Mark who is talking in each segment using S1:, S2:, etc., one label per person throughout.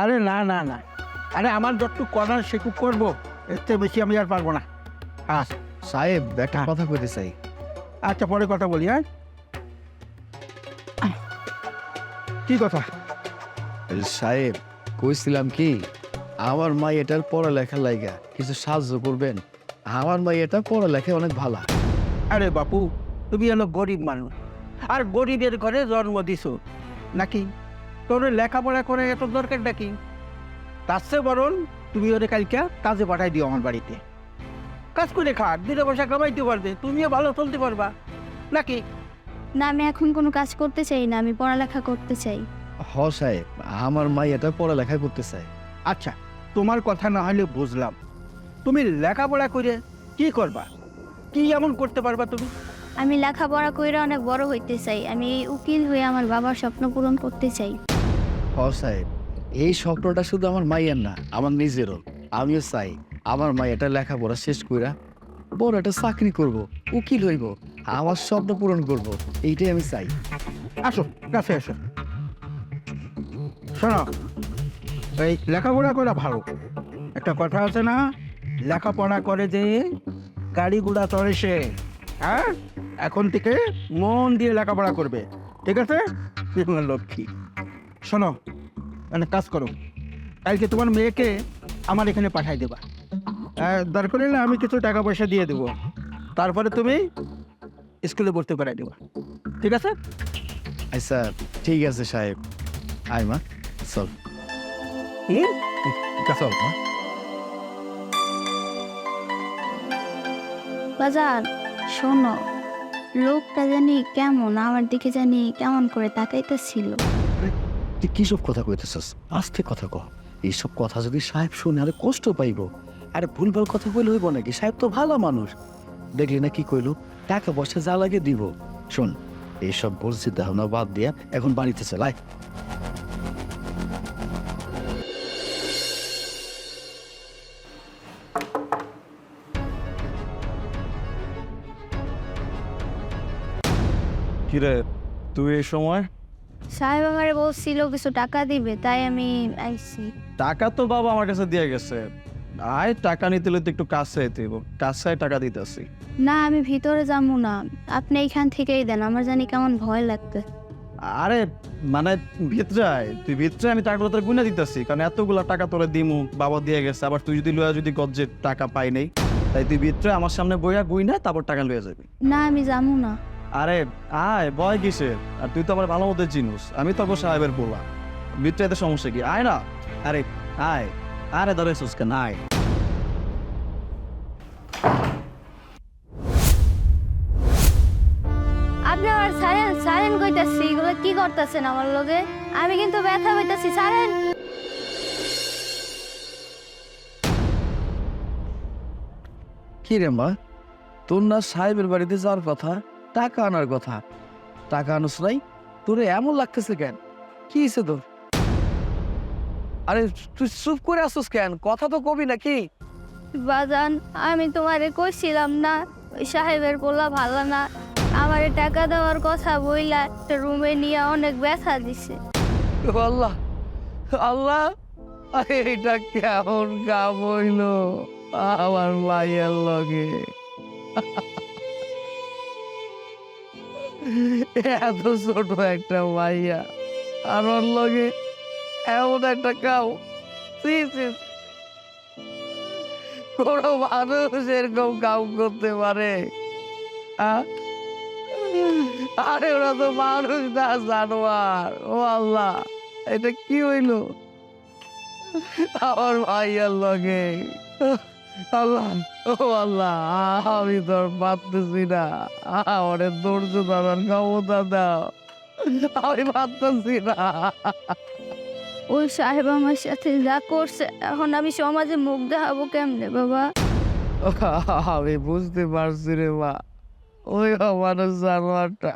S1: আরে না না না। আরে আমার যতটুকু করার সেটুকু করব এর থেকে বেশি আমি আর পারব না। আস
S2: সাহেব একটা কথা কইতে চাই।
S1: আচ্ছা পরে কথা বলি হ্যাঁ? কি কথা?
S2: সাহেব কইছিলাম কি আমার মা এটার পড়ালেখা লাইগা কিছু সাহায্য করবেন। আমার মা এটা পড়ালেখায় অনেক ভালো।
S1: আরে বাপু তুমি হলো গরিব মানুষ। আর গরিবের ঘরে জন্ম দিছো। নাকি তোর লেখাপড়া করে এত দরকার নাকি তার চেয়ে বরং তুমি ওরে কালকে কাজে পাঠাই দিও আমার বাড়িতে। কাজ করে খা দিনে পয়সা কামাইতে পারবে তুমিও ভালো চলতে পারবা। নাকি?
S3: না আমি এখন কোনো কাজ করতে চাই না আমি পড়ালেখা করতে চাই।
S2: হ সাহেব আমার মা এটা পড়ালেখা করতে চায়।
S1: আচ্ছা তোমার কথা না হলে বুঝলাম। তুমি লেখাপড়া করে কি করবা? কি এমন করতে পারবা তুমি?
S3: আমি লেখাপড়া কইরা অনেক বড় হইতে চাই। আমি উকিল হয়ে আমার বাবার স্বপ্ন পূরণ করতে চাই।
S2: হ সাহেব, এই স্বপ্নটা শুধু আমার মাইয়ের না, আমার নিজেরও। আমিও চাই, আমার মা এটা লেখাপড়া শেষ কইরা বড় একটা চাকরি করব, উকিল হইব, আমার স্বপ্ন পূরণ করব, এইটাই আমি চাই।
S1: আসো, কাছে আসো শোনো, এই লেখাপড়া করা ভালো। একটা কথা আছে না, লেখাপড়া করে যে গাড়ি ঘোড়া চড়ে সে হ্যাঁ? এখন থেকে মন দিয়ে লেখাপড়া করবে, ঠিক আছে? লক্ষ্মী। শোনো মানে কাজ করো। কালকে তোমার মেয়েকে আমার এখানে পাঠাই দেবা। দরকার হলে আমি কিছু টাকা পয়সা দিয়ে দেবো। তারপরে তুমি স্কুলে ভর্তি করাই দেবা। ঠিক আছে?
S2: আচ্ছা ঠিক আছে সাহেব। আয় মা চল।
S1: হুম
S2: চল মা।
S3: বাজার শোনো লোকটা জানি কেমন আমার দিকে জানি কেমন করে তাকাইতেছিল।
S2: তুই কি সব কথা কইতেছস? আস্তে কথা কহ এইসব কথা যদি সাহেব শুনে আরে কষ্ট পাইব। আরে ভুলভাল কথা কইলে হইব নাকি? সাহেব তো ভালো মানুষ। দেখলি না কি কইলো? টাকা পয়সা যা লাগে দিব। শোন, এইসব বলছি ধারণা বাদ দিয়া এখন বাড়িতে চালাই
S4: কিরে, তুই এই সময়?
S3: সাহেব আমারে বলছিল কিছু টাকা দিবে? তাই আমি আইছি।
S4: টাকা তো বাবা আমার কাছে দিয়ে গেছে। আয় টাকা নিতে হলে তো একটু কাছে হইব। কাছে টাকা দিতেছি।
S3: না আমি ভিতরে যাব না। আপনি এইখান থেকেই দেন আমার জানি কেমন ভয় লাগতে।
S4: আরে মানে ভিতরে আয়। তুই ভিতরে আমি টাকাগুলো তোর গুনে দিতেছি। কারণ এতগুলা টাকা তোরে দিমু বাবা দিয়ে গেছে। আবার তুই যদি লয়া যদি গজ্জে টাকা পাই নেই তাই তুই ভিতরে আমার সামনে বইয়া গুই না তারপর টাকা লয়ে যাবি।
S3: না আমি যাব না।
S4: আরে আয় বয় কিসের? আর তুই তো আমার ভালো মতো চিনুস। আমি তো সাহেবের বলা ভিতরে সমস্যা কি? আয় না। আরে আয়। আরে ধরে কেন? আয়।
S3: আপনি আমার সারেন সারেন কইতাছি এগুলো কি করতেছেন আমার লগে? আমি কিন্তু ব্যথা হইতাছি সারেন!
S2: কি রে মা? তোর না সাহেবের বাড়িতে যাওয়ার কথা? টাকা আনার কথা। টাকা আনুস নাই তোরে এমন লাগতেছে কেন? কি হয়েছে তোর? আরে তুই চুপ করে আসছিস কেন? কথা তো কবি নাকি?
S3: বাজান আমি তোমারে কইছিলাম না ওই সাহেবের পোলা ভালো না। আমারে টাকা দেওয়ার কথা বইলা রুমে নিয়ে অনেক ব্যথা দিছে।
S2: ও আল্লাহ আল্লাহ আরে এটা কেমন কাম হইল আমার মায়ের লগে। এত ছোট একটা মাইয়া। আর লগে এমন একটা কাউ। সি। কোনো মানুষ এরকম কাম করতে পারে? আরে ওরা তো মানুষ না, জানোয়ার। ও আল্লাহ, এটা কি হইল? আমার ভাইয়ার লগে। আল্লাহ ও আল্লাহ আমি তোর পারতেছি না। আমার ধৈর্য ধরার ক্ষমতা দাও। আমি পারতেছি না।
S3: ওই সাহেব আমার সাথে যা করছে এখন আমি সমাজে মুখ দেখাবো কেমনে বাবা?
S2: আমি বুঝতে পারছি রে মা ওই মানুষ জানোয়ারটা।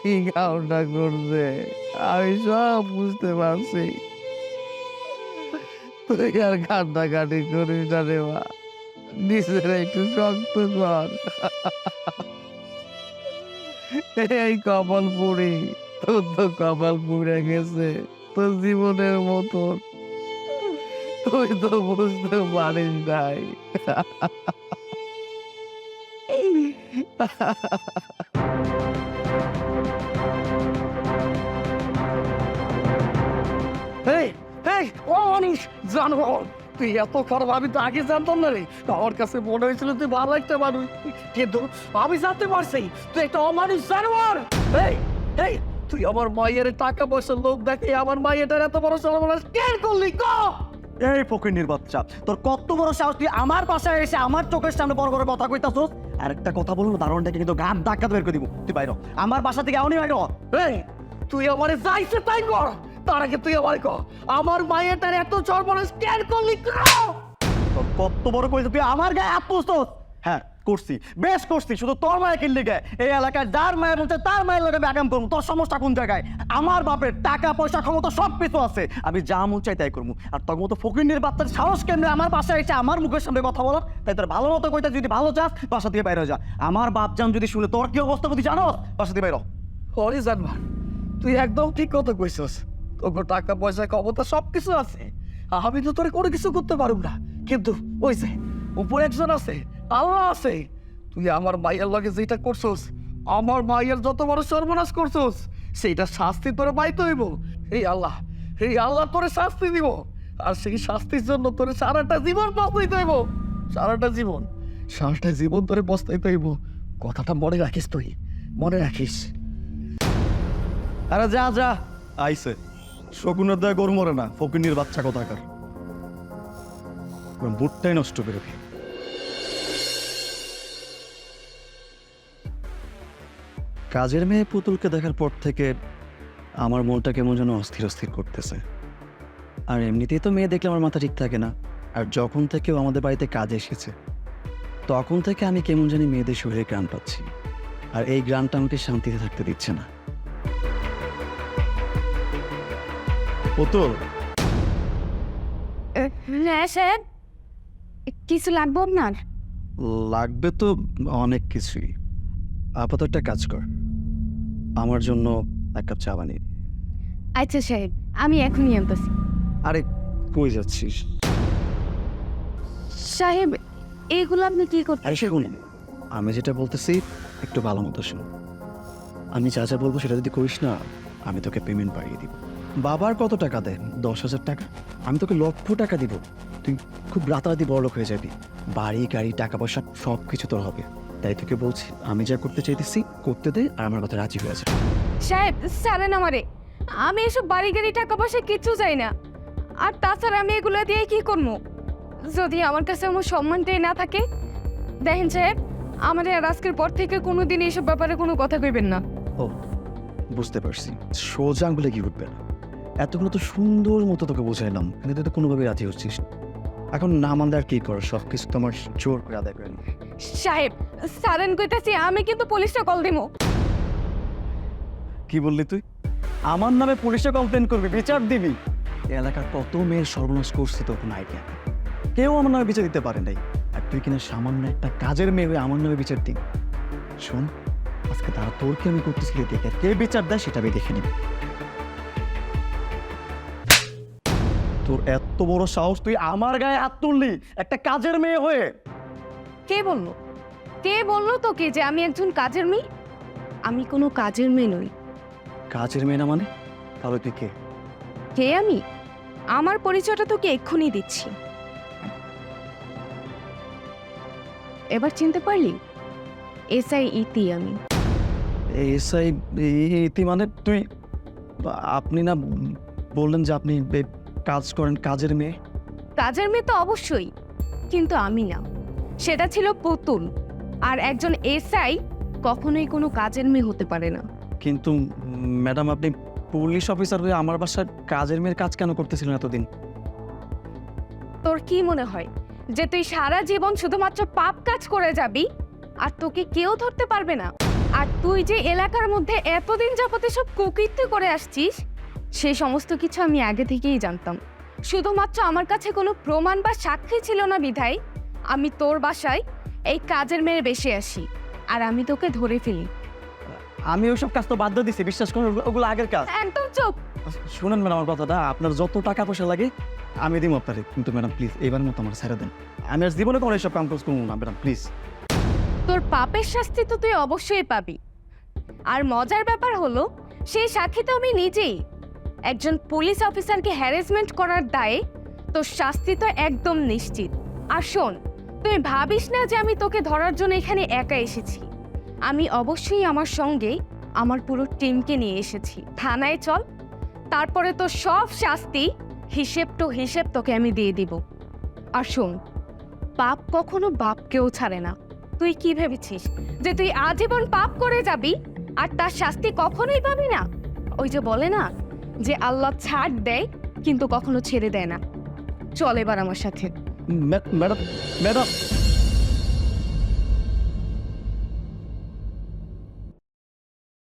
S2: কি কামটা করছে? আমি সব বুঝতে পারছি। কান্নাকাটি করিস না রে মা। নিজের একটু শক্ত কর। এই কপাল পুরি তোর তো কপাল পুড়ে গেছে, তোর জীবনের মতন। তুই তো বুঝতে পারিস নাই। অনিশ জানো তুই এত খারাপ আমি তো আগে জানতাম না রে। আমার কাছে মনে হয়েছিল তুই ভালো একটা মানুষ। কিন্তু আমি জানতে পারছি তুই একটা অমানুষ জানোয়ার। এই এই তুই আমার মায়ের টাকা পয়সার লোক দেখে আমার মায়ের এত বড় সর্বনাশ কেন করলি? ক?
S4: এই ফকির বাচ্চা তোর কত বড় সাহস? তুই আমার বাসায় এসে আমার চোখের সামনে বড় বড় কথা কইতাছস? আর একটা কথা বলব দারোয়ানটাকে কিন্তু গান ধাক্কা বের করে দিব। তুই বাইর আমার বাসা থেকে এমনই বাইর।
S2: এই তুই আমারে যাইছে তাই কর। তার আগে তুই আমার ক আমার মায়ের তার এত সর্বনাশ কেন করলি
S4: তোর কত বড় কইছে তুই আমার গায়ে তুলছস? হ্যাঁ করছি বেশ করছি শুধু তোর মায়ের কিনলি গায়ে এই এলাকায় যার মায়ের বলছে তার মায়ের লোকে ব্যাগাম করব। তোর সমস্যা কোন জায়গায়? আমার বাপের টাকা পয়সা ক্ষমতা সব কিছু আছে। আমি যা মন চাই তাই করব। আর তোর মতো ফকির বাচ্চার সাহস কেমনে আমার বাসায় এসে আমার মুখের সামনে কথা বলার? তাই তোর ভালো মতো কইতা যদি ভালো চাস বাসা থেকে বাইরে যা। আমার বাপ জান যদি শুনে তোর কি অবস্থা বুঝি জানো বাসা থেকে বাইর।
S2: হরি জানবার তুই একদম ঠিক কথা কইছস। তোর টাকা, পয়সা, ক্ষমতা সব কিছু আছে। আমি তো তোরে কোনো কিছু করতে পারব না। কিন্তু ওই যে, উপরে একজন আছে, আল্লাহ আছে। তুই আমার মাইয়ের লগে যেটা করছোস, আমার মাইয়ের যত বড় সর্বনাশ করছোস, সেইটা শাস্তি তোরে পাইতে হইব। এই আল্লাহ এই আল্লাহ, তোরে শাস্তি দিব। আর সেই শাস্তির জন্য তোরে সারাটা জীবন বস্তাইতে হইব। সারাটা জীবন সারাটা জীবন তোরে বস্তাইতে হইব। কথাটা মনে রাখিস তুই, মনে রাখিস।
S4: আরে যা যা। আইসে শকুনের দয়া গরু মরে না, ফকিনির বাচ্চা কথাকার? বুটটাই নষ্ট করে কাজের মেয়ে পুতুলকে দেখার পর থেকে আমার মনটা কেমন যেন অস্থির অস্থির করতেছে। আর এমনিতেই তো মেয়ে দেখলে আমার মাথা ঠিক থাকে না। আর যখন থেকে ও আমাদের বাড়িতে কাজ এসেছে, তখন থেকে আমি কেমন জানি মেয়েদের শরীরে গ্রাম পাচ্ছি। আর এই গ্রামটা আমাকে শান্তিতে থাকতে দিচ্ছে না। পুতুল?
S5: হ্যাঁ স্যার। কিছু লাগবে আপনার?
S4: লাগবে তো অনেক কিছুই। আপাতত একটা কাজ কর। আমার জন্য এক কাপ চা বানিয়ে
S5: আচ্ছা সাহেব আমি এখনই আনতেছি।
S4: আরে কই যাচ্ছিস?
S5: সাহেব এইগুলো আপনি কি করতে
S4: আরে শুন আমি যেটা বলতেছি একটু ভালো মতো শুন। আমি যা যা বলব সেটা যদি করিস না আমি তোকে পেমেন্ট বাড়িয়ে দিব। বাবার কত টাকা দেন? দশ হাজার টাকা। আমি তোকে লক্ষ টাকা দিব। তুই খুব রাতারাতি বড় হয়ে যাবি। বাড়ি গাড়ি টাকা পয়সা সব কিছু তোর হবে। তাই তোকে বলছি আমি যা করতে চাইতেছি করতে দে আর আমার কথা রাজি হয়ে যা
S5: সাহেব ছাড়েন আমারে। আমি এসব বাড়ি গাড়ি টাকা পয়সা কিচ্ছু চাই না। আর তাছাড়া আমি এগুলো দিয়ে কি করব? যদি আমার কাছে আমার সম্মানটাই না থাকে দেখেন সাহেব আমাদের আর আজকের পর থেকে কোনো দিন এইসব ব্যাপারে কোনো কথা কইবেন না।
S4: ও বুঝতে পারছি। সোজা আঙুলে কি উঠবে না এতগুলো তো সুন্দর মতো তোকে বোঝাইলাম কিন্তু তুই তো কোনোভাবে রাজি হচ্ছিস এখন না মানলে আর কি কর সব কিছু তো আমার জোর করে আদায় করে
S5: সাহেব সারেন কইতাছি আমি কিন্তু পুলিশটা কল দিমু।
S4: কি বললি তুই? আমার নামে পুলিশে কমপ্লেন করবি বিচার দিবি। এলাকার কত মেয়ের সর্বনাশ করছে তোর কোনো আইডিয়া কেউ আমার নামে বিচার দিতে পারে নাই। আর তুই কিনা সামান্য একটা কাজের মেয়ে হয়ে আমার নামে বিচার দিন শোন আজকে তারা তোর কি আমি করতেছিলি দেখে কে বিচার দেয় সেটা আমি দেখে নিবি। তোর এত বড় সাহস তুই আমার গায়ে হাত তুললি? একটা কাজের মেয়ে হয়ে।
S5: কে বলল? কে বলল তোকে যে আমি একজন কাজের মেয়ে? আমি কোনো কাজের মেয়ে নই।
S4: কাজের মেয়ে না মানে? তাহলে তুই কে?
S5: কে আমি? আমার পরিচয়টা তোকে এক্ষুনি দিচ্ছি। এবার চিনতে পারলি? এসআই ইতি আমি।
S4: এসআই ইতি মানে তুই আপনি না বললেন যে আপনি কাজ করেন কাজের মেয়ে?
S5: কাজের মেয়ে তো অবশ্যই কিন্তু আমি না। সেটা ছিল পুতুল আর একজন এসআই কখনোই কোনো কাজের মেয়ে হতে পারে না।
S4: কিন্তু ম্যাডাম আপনি পুলিশ অফিসার হয়ে আমার বাসার কাজের মেয়ের কাজ কেন করতেছিলেন এতদিন?
S5: তোর কি মনে হয় যে তুই সারা জীবন শুধুমাত্র পাপ কাজ করে যাবি আর তোকে কেউ ধরতে পারবে না? আর তুই যে এলাকার মধ্যে এতদিন যাবতে সব কুকীর্তি করে আসছিস সেই সমস্ত কিছু আমি আগে থেকেই জানতাম। শুধুমাত্র আমার কাছে কোনো প্রমাণ বা সাক্ষী ছিল না বিধায় আমি তোর বাসায় এই কাজের মেয়ের বেশি আসি আর আমি তোকে ধরে ফেলি।
S4: আমি ওইসব কাজ তো বাধ্য দিছি বিশ্বাস করুন ওগুলো আগের কাজ।
S5: একদম চুপ।
S4: শুনেন ম্যাডাম আমার কথাটা আপনার যত টাকা পয়সা লাগে আমি দিব আপনারে। কিন্তু ম্যাডাম প্লিজ এবার মতো আমার ছেড়ে দেন। আমি আর জীবনে কোনো এসব কাম কাজ করব না ম্যাডাম প্লিজ
S5: তোর পাপের শাস্তি তো তুই অবশ্যই পাবি। আর মজার ব্যাপার হলো সেই সাক্ষী তো আমি নিজেই। একজন পুলিশ অফিসারকে হ্যারাসমেন্ট করার দায়ে তোর শাস্তি তো একদম নিশ্চিত। আর শোন, তুই ভাবিস না যে আমি তোকে ধরার জন্য এখানে একা এসেছি? আমি অবশ্যই আমার সঙ্গে আমার পুরো টিমকে নিয়ে এসেছি। থানায় চল, তারপরে তো সব শাস্তি হিসেব টু হিসেব তোকে আমি দিয়ে দিব। আর শোন, পাপ কখনো বাপকেও ছাড়ে না। তুই কি ভেবেছিস যে তুই আজীবন পাপ করে যাবি আর তার শাস্তি কখনোই পাবি না? ওই যে বলে না যে আল্লাহ ছাড় দেয়, কিন্তু কখনো ছেড়ে দেয় না। চল এবার আমার সাথে।
S4: Madam madam